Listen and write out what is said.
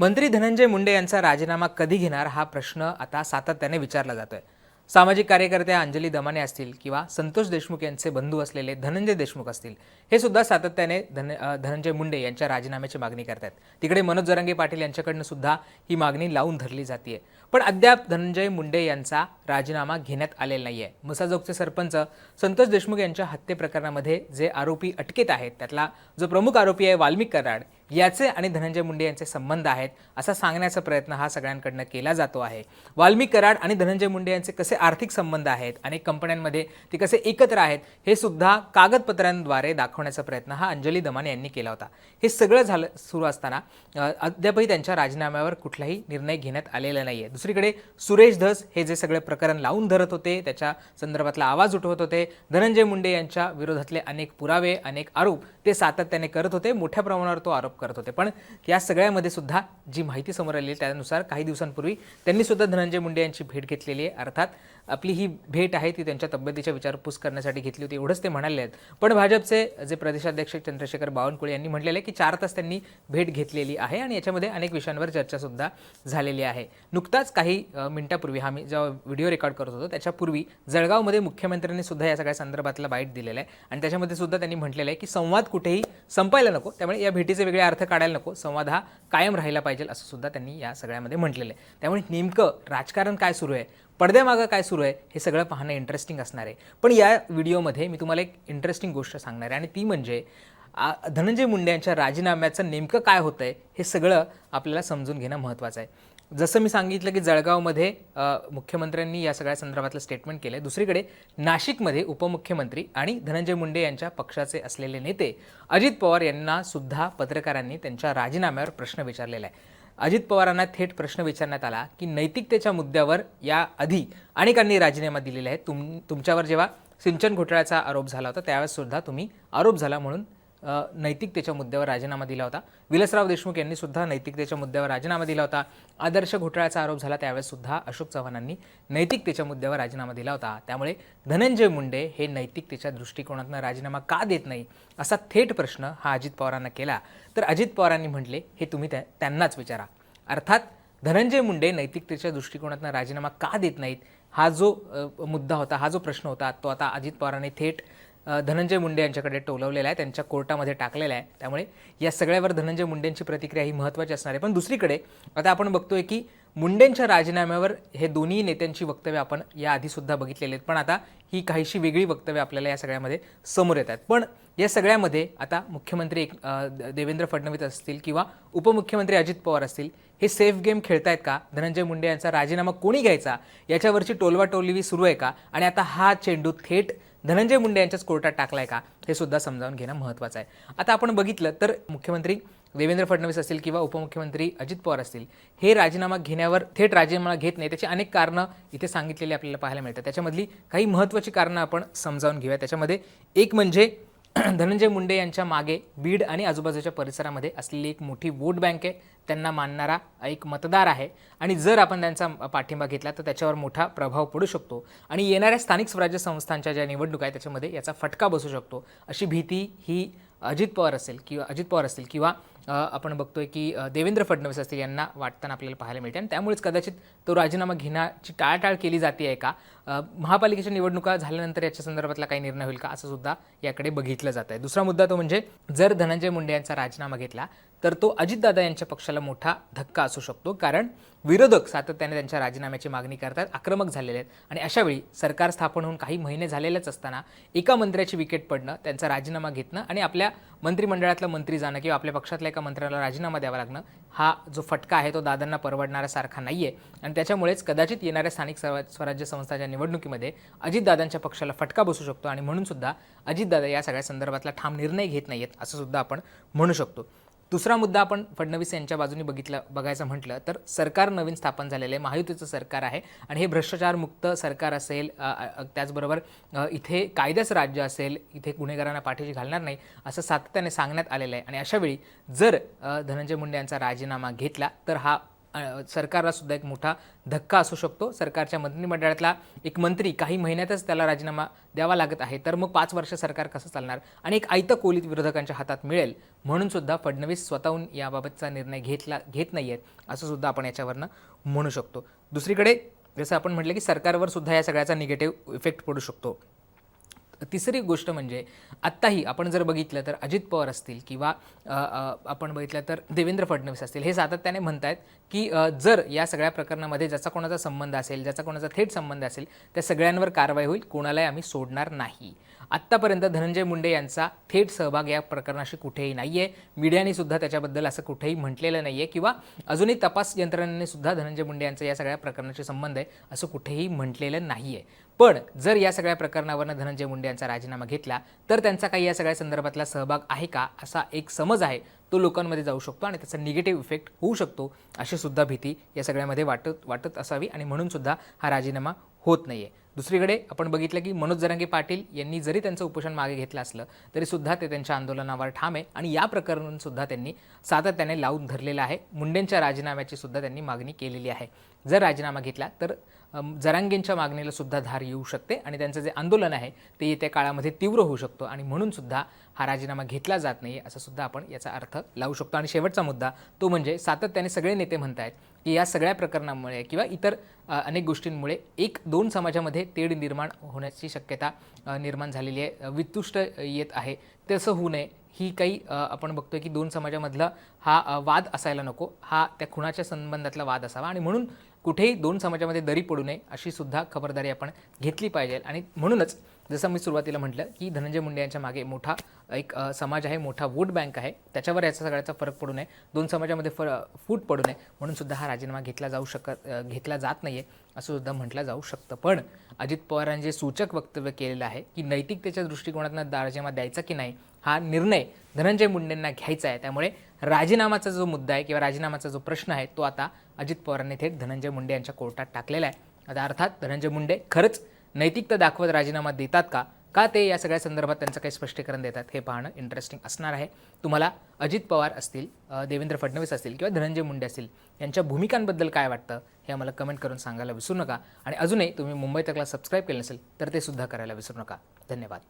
मंत्री धनंजय मुंडे यांचा राजीनामा कधी घेणार हा प्रश्न आता सातत्याने विचारला जातोय. सामाजिक कार्यकर्त्या अंजली दमाने असतील किंवा संतोष देशमुख यांचे बंधू असलेले धनंजय देशमुख असतील हे सुद्धा सातत्याने धन धनंजय मुंडे यांच्या राजीनाम्याची मागणी करतात तिकडे मनोज जरांगे पाटील यांच्याकडनं सुद्धा ही मागणी लावून धरली जाते पण अद्याप धनंजय मुंडे यांचा राजीनामा घेण्यात आलेला नाही आहे मसाजोगचे सरपंच संतोष देशमुख यांच्या हत्येप्रकरणामध्ये जे आरोपी अटकेत आहेत त्यातला जो प्रमुख आरोपी आहे वाल्मिक कराड याचे आणि धनंजय मुंडे यांचे संबंध आहेत असा सांगण्याचा प्रयत्न हा सगळ्यांकडनं केला जातो आहे. वाल्मी कराड आणि धनंजय मुंडे यांचे कसे आर्थिक संबंध आहेत अनेक कंपन्यांमध्ये ते कसे एकत्र आहेत हे सुद्धा कागदपत्रांद्वारे दाखवण्याचा प्रयत्न हा अंजली दमाने यांनी केला होता. हे सगळं झालं सुरू असताना अद्यापही त्यांच्या राजीनाम्यावर कुठलाही निर्णय घेण्यात आलेला नाही आहे दुसरीकडे सुरेश धस हे जे सगळे प्रकरण लावून धरत होते त्याच्या संदर्भातला आवाज उठवत होते. धनंजय मुंडे यांच्या विरोधातले अनेक पुरावे अनेक आरोप ते सातत्याने करत होते मोठ्या प्रमाणावर तो आरोप करत होते. पण या सगळ्यामध्ये सुद्धा जी माहिती समोर आली त्यानुसार काही दिवसांपूर्वी त्यांनी सुद्धा धनंजय मुंडे यांची भेट घेतलेली आहे. अर्थात आपली ही भेट आहे ती त्यांच्या तब्येतीच्या विचारपूस करण्यासाठी घेतली होती एवढंच ते म्हणाले आहेत. पण भाजपचे जे प्रदेशाध्यक्ष चंद्रशेखर बावनकुळे यांनी म्हटलेलं आहे की चार तास त्यांनी भेट घेतलेली आहे आणि याच्यामध्ये अनेक विषयांवर चर्चासुद्धा झालेली आहे. नुकताच काही मिनिटापूर्वी हा मी जेव्हा व्हिडिओ रेकॉर्ड करत होतो त्याच्यापूर्वी जळगावमध्ये मुख्यमंत्र्यांनी सुद्धा या सगळ्या संदर्भातला बाईट दिलेला आहे. आणि त्याच्यामध्ये सुद्धा त्यांनी म्हटलेलं आहे की संवाद कुठेही संपायला नको त्यामुळे या भेटीचे वेगळे अर्थ काढायला नको संवाद हा कायम राहिला पाहिजे असं सुद्धा त्यांनी या सगळ्यामध्ये म्हटलेलं आहे. त्यामुळे नेमकं राजकारण काय सुरू आहे? पडद्यामागं काय सुरू आहे हे सगळं पाहणं इंटरेस्टिंग असणार आहे. पण या व्हिडिओमध्ये मी तुम्हाला एक इंटरेस्टिंग गोष्ट सांगणार आहे आणि ती म्हणजे धनंजय मुंडे यांच्या राजीनाम्याचं नेमकं काय होतं आहे हे सगळं आपल्याला समजून घेणं महत्त्वाचं आहे. जसं मी सांगितलं की जळगावमध्ये मुख्यमंत्र्यांनी या सगळ्या संदर्भातलं स्टेटमेंट केलं आहे दुसरीकडे नाशिकमध्ये उपमुख्यमंत्री आणि धनंजय मुंडे यांच्या पक्षाचे असलेले नेते अजित पवार यांना सुद्धा पत्रकारांनी त्यांच्या राजीनाम्यावर प्रश्न विचारलेला आहे. अजित पवारांना थेट प्रश्न विचारण्यात आला की नैतिकतेच्या मुद्द्यावर या आधी अनेकांनी राजीनामा दिलेला आहे तुम तुमच्यावर जेव्हा सिंचन घोटाळ्याचा आरोप झाला होता त्यावेळेस सुद्धा तुम्ही आरोप झाला म्हणून नैतिकतेच्या मुद्द्यावर राजीनामा दिला होता. विलासराव देशमुख यांनी सुद्धा नैतिकतेच्या मुद्द्यावर राजीनामा दिला होता. आदर्श घोटाळ्याचा आरोप झाला त्यावेळेस सुद्धा अशोक चव्हाणांनी नैतिकतेच्या मुद्द्यावर राजीनामा दिला होता. त्यामुळे धनंजय मुंडे हे नैतिकतेच्या दृष्टिकोनातून राजीनामा का देत नाही असा थेट प्रश्न हा अजित पवारांना केला. तर अजित पवारांनी म्हटले हे तुम्ही त्या- त्यांनाच विचारा. अर्थात धनंजय मुंडे नैतिकतेच्या दृष्टिकोनातून राजीनामा का देत नाहीत? हा जो मुद्दा होता हा जो प्रश्न होता तो आता अजित पवारांनी थेट धनंजय मुंडे यांच्याकडे टोलवलेला आहे त्यांच्या कोर्टामध्ये टाकलेला आहे. त्यामुळे या सगळ्यावर धनंजय मुंडेंची प्रतिक्रिया ही महत्त्वाची असणार आहे. पण दुसरीकडे आता आपण बघतोय की मुंडेंच्या राजीनाम्यावर हे दोन्ही नेत्यांची वक्तव्य आपण याआधीसुद्धा बघितलेली आहेत. पण आता ही काहीशी वेगळी वक्तव्य आपल्याला या सगळ्यामध्ये समोर येतात. पण या सगळ्यामध्ये आता मुख्यमंत्री एक द- देवेंद्र फडणवीस असतील किंवा उपमुख्यमंत्री अजित पवार असतील हे सेफ गेम खेळतायत का? धनंजय मुंडे यांचा राजीनामा कोणी घ्यायचा? याच्यावरची टोलवाटोलवी सुरू आहे का? आणि आता हा चेंडू थेट धनंजय मुंडे यांच्याच कोर्टात टाकलाय का? हे सुद्धा समजावून घेणं महत्त्वाचं आहे. आता आपण बघितलं तर मुख्यमंत्री देवेंद्र फडणवीस असतील किंवा उपमुख्यमंत्री अजित पवार असतील हे राजीनामा घेण्यावर थेट राजीनामा घेत नाही. त्याची अनेक कारणं इथे सांगितलेली आपल्याला पाहायला मिळतात. त्याच्यामधली काही महत्त्वाची कारणं आपण समजावून घेऊया. त्याच्यामध्ये एक म्हणजे धनंजय मुंडे यांच्या मागे बीड आणि आजूबाजूच्या परिसरामध्ये असलेली एक मोठी वोट बँक आहे. त्यांना मानणारा एक मतदार आहे. आणि जर आपण त्यांचा पाठिंबा घेतला तर त्याच्यावर मोठा प्रभाव पडू शकतो. आणि येणाऱ्या स्थानिक स्वराज्य संस्थांच्या ज्या निवडणुका आहेत त्याच्यामध्ये याचा फटका बसू शकतो. अशी भीती ही अजित पवार असेल किंवा अजित पवार असतील किंवा आपण बघतोय की देवेंद्र फडणवीस असतील यांना वाटताना आपल्याला पाहायला मिळते. आणि त्यामुळेच कदाचित तो राजीनामा घेण्याची टाळाटाळ केली जाते आहे का महापालिकेच्या निवडणुका झाल्यानंतर याच्या संदर्भातला काही निर्णय होईल का? असं सुद्धा याकडे बघितलं जात आहे दुसरा मुद्दा तो म्हणजे जर धनंजय मुंडे यांचा राजीनामा घेतला तर तो अजितदादा यांच्या पक्षाला मोठा धक्का असू शकतो कारण विरोधक सातत्याने त्यांच्या राजीनाम्याची मागणी करतात आक्रमक झालेले आहेत. आणि अशावेळी सरकार स्थापन होऊन काही महिने झालेलेच असताना एका मंत्र्याची विकेट पडणं त्यांचा राजीनामा घेतणं आणि आपल्या मंत्रिमंडळातलं मंत्री जाणं किंवा आपल्या पक्षातल्या एका मंत्र्याला राजीनामा द्यावा लागणं हा जो फटका आहे तो दादांना परवडणाऱ्यासारखा नाही आहे आणि त्याच्यामुळेच कदाचित येणाऱ्या स्थानिक स्वराज स्वराज्य संस्थाच्या निवडणुकीमध्ये अजितदादांच्या पक्षाला फटका बसू शकतो आणि म्हणूनसुद्धा अजितदादा या सगळ्या संदर्भातला ठाम निर्णय घेत नाही आहेत असं सुद्धा आपण म्हणू शकतो. दुसरा मुद्दा आपण फडणवीस यांच्या बाजूने बघितलं बघायचं म्हटलं तर सरकार नवीन स्थापन झालेलं आहे महायुतीचं सरकार आहे आणि हे भ्रष्टाचारमुक्त सरकार असेल त्याचबरोबर इथे कायद्याचं राज्य असेल इथे गुन्हेगारांना पाठीशी घालणार नाही असं सातत्याने सांगण्यात आलेलं आहे. आणि अशावेळी जर धनंजय मुंडे यांचा राजीनामा घेतला तर हा सरकारला सुद्धा एक मोठा धक्का असू शकतो. सरकारच्या मंत्रिमंडळातला एक मंत्री काही महिन्यातच त्याला राजीनामा द्यावा लागत आहे. तर मग पाच वर्ष सरकार कसं चालणार? आणि एक आयतं कोलीत विरोधकांच्या हातात मिळेल. म्हणून सुद्धा फडणवीस स्वतःहून याबाबतचा निर्णय घेतला घेत नाही आहेत असं सुद्धा आपण याच्यावरनं म्हणू शकतो. दुसरीकडे जसं आपण म्हटलं की सरकारवर सुद्धा या सगळ्याचा निगेटिव्ह इफेक्ट पडू शकतो. तिसरी गोष्ट म्हणजे आत्ताही आपण जर बघितलं तर अजित पवार असतील किंवा आपण बघितलं तर देवेंद्र फडणवीस असतील हे सातत्याने म्हणत आहेत की जर या सगळ्या प्रकरणामध्ये ज्याचा कोणाचा संबंध असेल ज्याचा कोणाचा थेट संबंध असेल त्या सगळ्यांवर कारवाई होईल कोणालाही आम्ही सोडणार नाही. आत्तापर्यंत धनंजय मुंडे यांचा थेट सहभाग या प्रकरणाशी कुठेही नाही आहे मीडियाने सुद्धा त्याच्याबद्दल असं कुठेही म्हटलेलं नाही आहे किंवा अजूनही तपास यंत्रणेने सुद्धा धनंजय मुंडे यांचा या सगळ्या प्रकरणाशी संबंध आहे असं कुठेही म्हटलेलं नाही आहे पण जर या सगळ्या प्रकरणावरनं धनंजय मुंडे यांचा राजीनामा घेतला तर त्यांचा काही या सगळ्या संदर्भातला सहभाग आहे का असा एक समज आहे. तो लोकांमध्ये जाऊ शकतो आणि त्याचा निगेटिव्ह इफेक्ट होऊ शकतो अशी सुद्धा भीती या सगळ्यामध्ये वाटत वाटत असावी आणि म्हणून सुद्धा हा राजीनामा होत नाही आहे दुसरीकडे आपण बघितलं की मनोज जरांगे पाटील यांनी जरी त्यांचं उपोषण मागे घेतलं असलं तरी सुद्धा ते त्यांच्या आंदोलनावर ठाम आहे आणि या प्रकरणातून सुद्धा त्यांनी सातत्याने लावून धरलेलं आहे. मुंडेंच्या राजीनाम्याची सुद्धा त्यांनी मागणी केलेली आहे. जर राजीनामा घेतला तर जरांगेंच्या मागणीला सुद्धा धार येऊ शकते आणि त्यांचं जे आंदोलन आहे ते येत्या काळामध्ये तीव्र होऊ शकतो आणि म्हणून सुद्धा हा राजीनामा घेतला जात नाही असं सुद्धा आपण याचा अर्थ लावू शकतो. आणि शेवटचा मुद्दा तो म्हणजे सातत्याने सगळे नेते म्हणत आहेत की या सगळ्या प्रकरणामुळे किंवा इतर अनेक गोष्टींमुळे एक दोन समाजामध्ये तेढ निर्माण होण्याची शक्यता निर्माण झालेली आहे. वितुष्ट येत आहे. तसं होऊ नये. ही काही आपण बघतोय की दोन समाजामधला हा वाद असायला नको. हा त्या खुणाच्या संबंधातला वाद असावा आणि म्हणून कुठेही दोन समाजामध्ये दरी पडू नये अशी सुद्धा खबरदारी आपण घेतली पाहिजे. आणि म्हणूनच जसं मी सुरुवातीला म्हटलं की धनंजय मुंडे यांच्या मागे मोठा एक समाज आहे मोठा वोट बँक आहे. त्याच्यावर याचा सगळ्याचा फरक पडू नये. दोन समाजामध्ये फर फूट पडू नये. म्हणून सुद्धा हा राजीनामा घेतला जाऊ शकत घेतला जात नाही आहे असं सुद्धा म्हटलं जाऊ शकतं. पण अजित पवारांनी जे सूचक वक्तव्य केलेलं आहे की नैतिकतेच्या दृष्टिकोनातून राजीनामा द्यायचा की नाही हा निर्णय धनंजय मुंडेंना घ्यायचा आहे. त्यामुळे राजीनामाचा जो मुद्दा आहे किंवा राजीनामाचा जो प्रश्न आहे तो आता अजित पवारांनी थेट धनंजय मुंडे यांच्या कोर्टात टाकलेला आहे. आता अर्थात धनंजय मुंडे खरंच नैतिकता दाखवत राजीनामा देतात का? का ते या सगळ्या संदर्भात त्यांचं काही स्पष्टीकरण देतात? हे पाहणं इंटरेस्टिंग असणार आहे. तुम्हाला अजित पवार असतील देवेंद्र फडणवीस असतील किंवा धनंजय मुंडे असतील यांच्या भूमिकांबद्दल काय वाटतं हे आम्हाला कमेंट करून सांगायला विसरू नका. आणि अजूनही तुम्ही मुंबई तकला सबस्क्राईब केलं नसेल तर ते सुद्धा करायला विसरू नका. धन्यवाद.